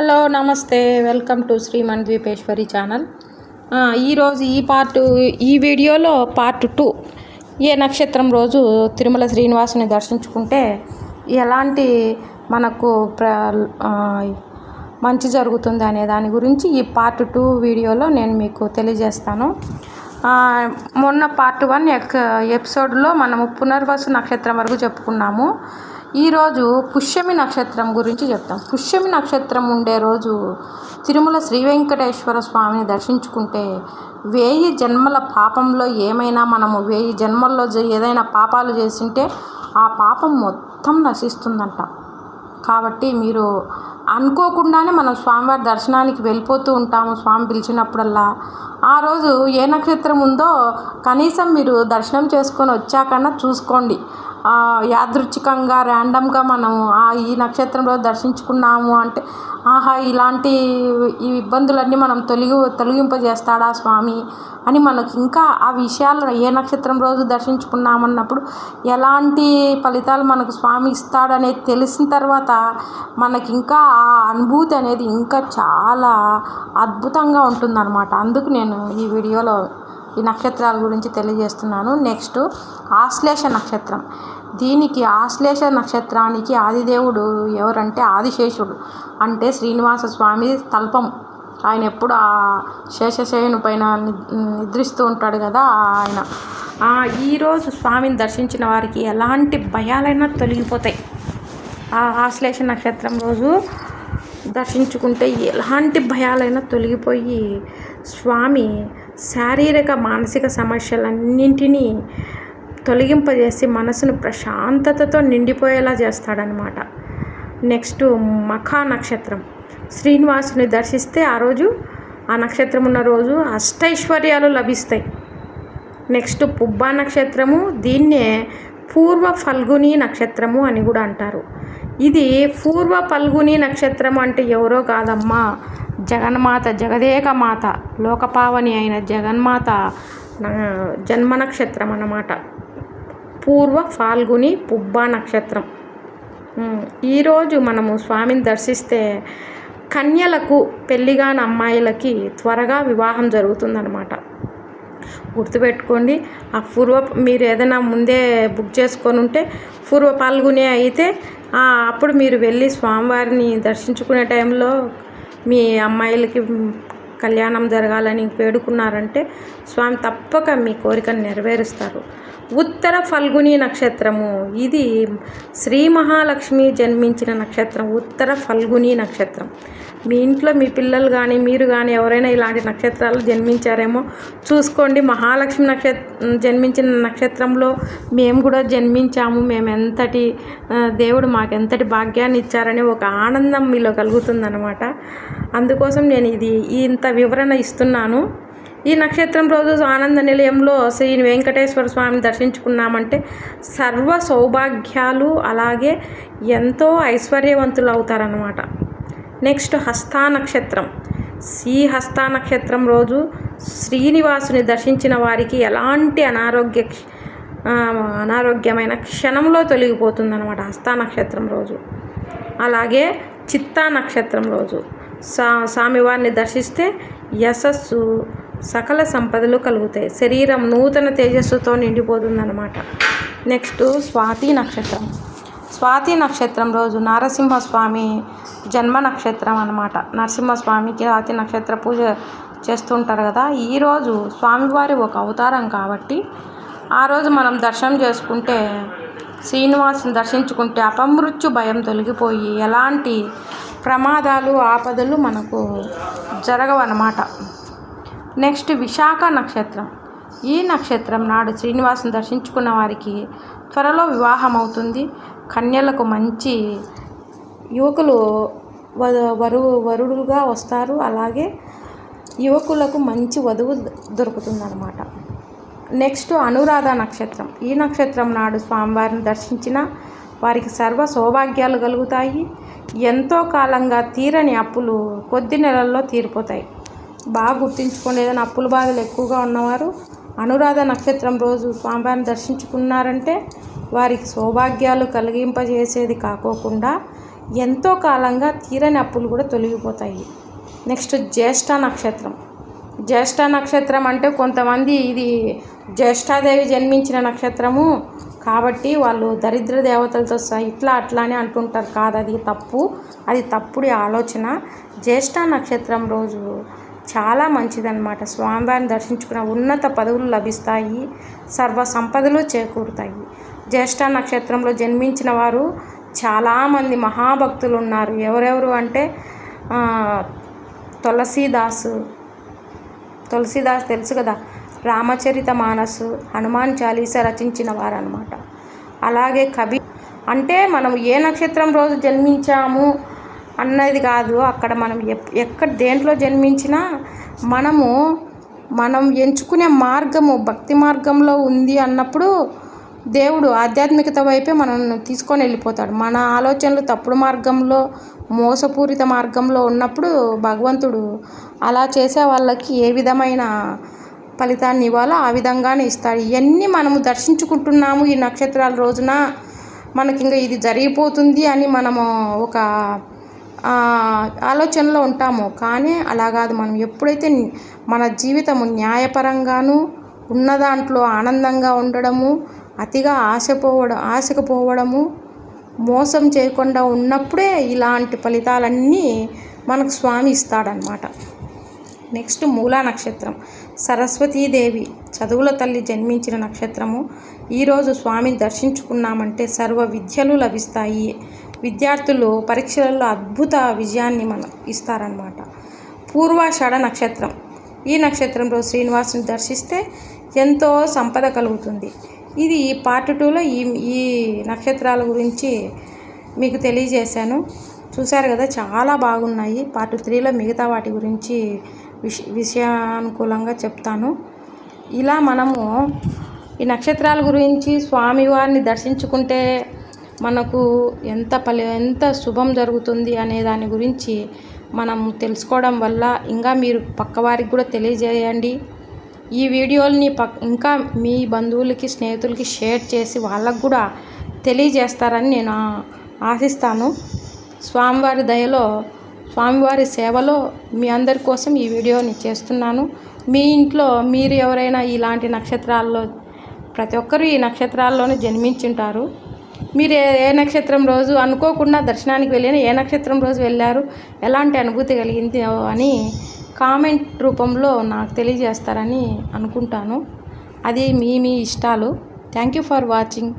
Hello నమస్తే. Welcome to Sri Dweepeswari channel. ఈరోజు ఈ పార్ట్ ఈ వీడియోలో పార్ట్ టూ. ఏ నక్షత్రం రోజు తిరుమల శ్రీనివాసుని దర్శించుకుంటే ఎలాంటి మనకు ప్ర మంచి జరుగుతుంది అనే దాని గురించి ఈ పార్ట్ టూ వీడియోలో నేను మీకు తెలియజేస్తాను. మొన్న పార్ట్ వన్ ఎక్ ఎపిసోడ్లో మనము పునర్వసు నక్షత్రం వరకు చెప్పుకున్నాము. ఈరోజు పుష్యమి నక్షత్రం గురించి చెప్తాం. పుష్యమి నక్షత్రం ఉండే రోజు తిరుమల శ్రీ వెంకటేశ్వర స్వామిని దర్శించుకుంటే వేయి జన్మల పాపంలో ఏమైనా మనము వేయి జన్మల్లో ఏదైనా పాపాలు చేసింటే ఆ పాపం మొత్తం నశిస్తుందంట. కాబట్టి మీరు అనుకోకుండానే మనం స్వామివారి దర్శనానికి వెళ్ళిపోతూ ఉంటాము స్వామి పిలిచినప్పుడల్లా. ఆ రోజు ఏ నక్షత్రం ఉందో కనీసం మీరు దర్శనం చేసుకొని వచ్చాకన్నా చూసుకోండి. యాదృచ్ఛికంగా ర్యాండమ్గా మనం ఆ ఈ నక్షత్రంలో దర్శించుకున్నాము అంటే ఆహా ఇలాంటి ఈ ఇబ్బందులన్నీ మనం తొలగి తొలగింపజేస్తాడా స్వామి అని మనకి ఇంకా ఆ విషయాలు ఏ నక్షత్రం రోజు దర్శించుకున్నామన్నప్పుడు ఎలాంటి ఫలితాలు మనకు స్వామి ఇస్తాడనేది తెలిసిన తర్వాత మనకి ఇంకా ఆ అనుభూతి అనేది ఇంకా చాలా అద్భుతంగా ఉంటుందన్నమాట. అందుకు నేను ఈ వీడియోలో ఈ నక్షత్రాల గురించి తెలియజేస్తున్నాను. నెక్స్ట్ ఆశ్లేష నక్షత్రం. దీనికి ఆశ్లేష నక్షత్రానికి ఆదిదేవుడు ఎవరంటే ఆదిశేషుడు. అంటే శ్రీనివాస స్వామి తల్పం. ఆయన ఎప్పుడు ఆ శేషశయను పైన ని- నిద్రిస్తూ ఉంటాడు కదా ఆయన. ఈరోజు స్వామిని దర్శించిన వారికి ఎలాంటి భయాలైనా తొలగిపోతాయి. ఆ ఆశ్లేష నక్షత్రం రోజు దర్శించుకుంటే ఎలాంటి భయాలైనా తొలగిపోయి స్వామి శారీరక మానసిక సమస్యలన్నింటినీ తొలగింపజేసి మనసును ప్రశాంతతతో నిండిపోయేలా చేస్తాడనమాట నెక్స్ట్ మఖా నక్షత్రం. శ్రీనివాసుని దర్శిస్తే ఆ రోజు ఆ నక్షత్రం ఉన్న రోజు అష్టైశ్వర్యాలు లభిస్తాయి. నెక్స్ట్ పుబ్బా నక్షత్రము దీన్నే పూర్వ ఫల్గుని నక్షత్రము అని కూడా అంటారు. ఇది పూర్వ ఫల్గుని నక్షత్రం అంటే ఎవరో కాదమ్మా జగన్మాత జగదేక మాత లోకపావని అయిన జగన్మాత జన్మ నక్షత్రం అన్నమాట. పూర్వ ఫాల్గుని పుబ్బ నక్షత్రం. ఈరోజు మనము స్వామిని దర్శిస్తే కన్యలకు పెళ్ళిగాని అమ్మాయిలకి త్వరగా వివాహం జరుగుతుందన్నమాట. గుర్తుపెట్టుకోండి ఆ పూర్వ మీరు ఏదైనా ముందే బుక్ చేసుకొని ఉంటే పూర్వ పాల్గొనే అయితే అప్పుడు మీరు వెళ్ళి స్వామివారిని దర్శించుకునే టైంలో మీ అమ్మాయిలకి కళ్యాణం జరగాలని వేడుకున్నారంటే స్వామి తప్పక మీ కోరికను నెరవేరుస్తారు. ఉత్తర ఫల్గుని నక్షత్రము ఇది శ్రీ మహాలక్ష్మి జన్మించిన నక్షత్రం ఉత్తర ఫల్గుని నక్షత్రం. మీ ఇంట్లో మీ పిల్లలు కానీ మీరు కానీ ఎవరైనా ఇలాంటి నక్షత్రాలు జన్మించారేమో చూసుకోండి. మహాలక్ష్మి నక్షత్ర జన్మించిన నక్షత్రంలో మేము కూడా జన్మించాము. మేము ఎంతటి దేవుడు మాకు ఎంతటి భాగ్యాన్ని ఇచ్చారని ఒక ఆనందం మీలో కలుగుతుందన్నమాట. అందుకోసం నేను ఇది ఇంత వివరణ ఇస్తున్నాను. ఈ నక్షత్రం రోజు ఆనంద నిలయంలో శ్రీ వెంకటేశ్వర స్వామిని దర్శించుకున్నామంటే సర్వ సౌభాగ్యాలు అలాగే ఎంతో ఐశ్వర్యవంతులు అవుతారన్నమాట. నెక్స్ట్ హస్తా నక్షత్రం. శ్రీ హస్తా నక్షత్రం రోజు శ్రీనివాసుని దర్శించిన వారికి ఎలాంటి అనారోగ్య క్ష- అనారోగ్యమైన క్షణంలో తొలగిపోతుందన్నమాట హస్తా నక్షత్రం రోజు. అలాగే చిత్తా నక్షత్రం రోజు. సా స్వామివారిని దర్శిస్తే యశస్సు సకల సంపదలు కలుగుతాయి. శరీరం నూతన తేజస్సుతో నిండిపోతుందన్నమాట. నెక్స్ట్ స్వాతి నక్షత్రం. స్వాతి నక్షత్రం రోజు నరసింహస్వామి జన్మ నక్షత్రం అనమాట నరసింహస్వామికి స్వాతి నక్షత్ర పూజ చేస్తుంటారు కదా ఈరోజు స్వామివారి ఒక అవతారం కాబట్టి ఆ రోజు మనం దర్శనం చేసుకుంటే శ్రీనివాసుని దర్శించుకుంటే అపమృత్యు భయం తొలగిపోయి ఎలాంటి ప్రమాదాలు ఆపదలు మనకు జరగవన్నమాట. నెక్స్ట్ విశాఖ నక్షత్రం. ఈ నక్షత్రం నాడు శ్రీనివాసుని దర్శించుకున్న వారికి త్వరలో వివాహం అవుతుంది కన్యలకు మంచి యువకులు వధ- వరువు వరుడుగా వస్తారు. అలాగే యువకులకు మంచి వధువు దొరుకుతుందన్నమాట. నెక్స్ట్ అనురాధ నక్షత్రం. ఈ నక్షత్రం నాడు స్వామివారిని దర్శించిన వారికి సర్వ సౌభాగ్యాలు కలుగుతాయి. ఎంతో కాలంగా తీరని అప్పులు కొద్ది నెలల్లో తీరిపోతాయి. బాగా గుర్తించుకోండి ఏదైనా అప్పుల బాధలు ఎక్కువగా ఉన్నవారు అనురాధ నక్షత్రం రోజు స్వామివారిని దర్శించుకున్నారంటే వారికి సౌభాగ్యాలు కలిగింపజేసేది కాకోకుండా ఎంతో కాలంగా తీరని అప్పులు కూడా తొలగిపోతాయి. నెక్స్ట్ జ్యేష్ఠ నక్షత్రం. జ్యేష్ఠ నక్షత్రం అంటే కొంతమంది ఇది జ్యేష్ఠాదేవి జన్మించిన నక్షత్రము కాబట్టి వాళ్ళు దరిద్ర దేవతలతో సహా ఇట్లా అట్లా అని అంటుంటారు. కాదు అది తప్పు. అది తప్పుడి ఆలోచన. జ్యేష్ఠ నక్షత్రం రోజు చాలా మంచిదన్నమాట. స్వామివారిని దర్శించుకున్న ఉన్నత పదవులు లభిస్తాయి. సర్వ సంపదలు చేకూరుతాయి. జ్యేష్ఠ నక్షత్రంలో జన్మించిన వారు చాలామంది మహాభక్తులు ఉన్నారు. ఎవరెవరు అంటే తులసీదాసు తులసిదాస్ తెలుసు కదా? రామచరిత మానసు హనుమాన్ చాలీస రచించిన వారనమాట అలాగే కవి అంటే మనం ఏ నక్షత్రం రోజు జన్మించాము అన్నది కాదు. అక్కడ మనం ఎక్కడ దేంట్లో జన్మించినా మనము మనం ఎంచుకునే మార్గము భక్తి మార్గంలో ఉంది అన్నప్పుడు దేవుడు ఆధ్యాత్మికత వైపే మనల్ని తీసుకొని వెళ్ళిపోతాడు. మన ఆలోచనలు తప్పుడు మార్గంలో మోసపూరిత మార్గంలో ఉన్నప్పుడు భగవంతుడు అలా చేసే వాళ్ళకి ఏ విధమైన ఫలితాన్ని ఇవ్వాలో ఆ విధంగానే ఇస్తాడు. ఇవన్నీ మనము దర్శించుకుంటున్నాము ఈ నక్షత్రాల రోజున. మనకి ఇంకా ఇది జరిగిపోతుంది అని మనము ఒక ఆలోచనలో ఉంటాము. కానీ అలా కాదు. మనం ఎప్పుడైతే మన జీవితము న్యాయపరంగాను ఉన్న దాంట్లో ఆనందంగా ఉండడము అతిగా ఆశపోవడం ఆశకు పోవడము మోసం చేయకుండా ఉన్నప్పుడే ఇలాంటి ఫలితాలన్నీ మనకు స్వామి ఇస్తాడనమాట నెక్స్ట్ మూలా నక్షత్రం. సరస్వతీదేవి చదువుల తల్లి జన్మించిన నక్షత్రము. ఈరోజు స్వామిని దర్శించుకున్నామంటే సర్వ విద్యలు లభిస్తాయి. విద్యార్థులు పరీక్షలలో అద్భుత విజయాన్ని మనం ఇస్తారనమాట పూర్వాషాఢ నక్షత్రం. ఈ నక్షత్రంలో శ్రీనివాసుని దర్శిస్తే ఎంతో సంపద కలుగుతుంది. ఇది పార్ట్ టూలో ఈ ఈ నక్షత్రాల గురించి మీకు తెలియజేశాను. చూశారు కదా చాలా బాగున్నాయి. పార్ట్ త్రీలో మిగతా వాటి గురించి విష విషయానుకూలంగా చెప్తాను. ఇలా మనము ఈ నక్షత్రాల గురించి స్వామివారిని దర్శించుకుంటే మనకు ఎంత ఫలి ఎంత శుభం జరుగుతుంది అనే దాని గురించి మనం తెలుసుకోవడం వల్ల ఇంకా మీరు పక్కవారికి కూడా తెలియజేయండి. ఈ వీడియోల్ని పక్ ఇంకా మీ బంధువులకి స్నేహితులకి షేర్ చేసి వాళ్ళకు కూడా తెలియజేస్తారని నేను ఆశిస్తాను. స్వామివారి దయలో స్వామివారి సేవలో మీ అందరి కోసం ఈ వీడియోని చేస్తున్నాను. మీ ఇంట్లో మీరు ఎవరైనా ఇలాంటి నక్షత్రాల్లో ప్రతి ఒక్కరూ ఈ నక్షత్రాల్లోనే జన్మించుంటారు. మీరు ఏ ఏ నక్షత్రం రోజు అనుకోకుండా దర్శనానికి వెళ్ళిన ఏ నక్షత్రం రోజు వెళ్ళారు? ఎలాంటి అనుభూతి కలిగింది అని కామెంట్ రూపంలో నాకు తెలియజేస్తారని అనుకుంటాను. అది మీ మీ ఇష్టాలు. Thank you for watching.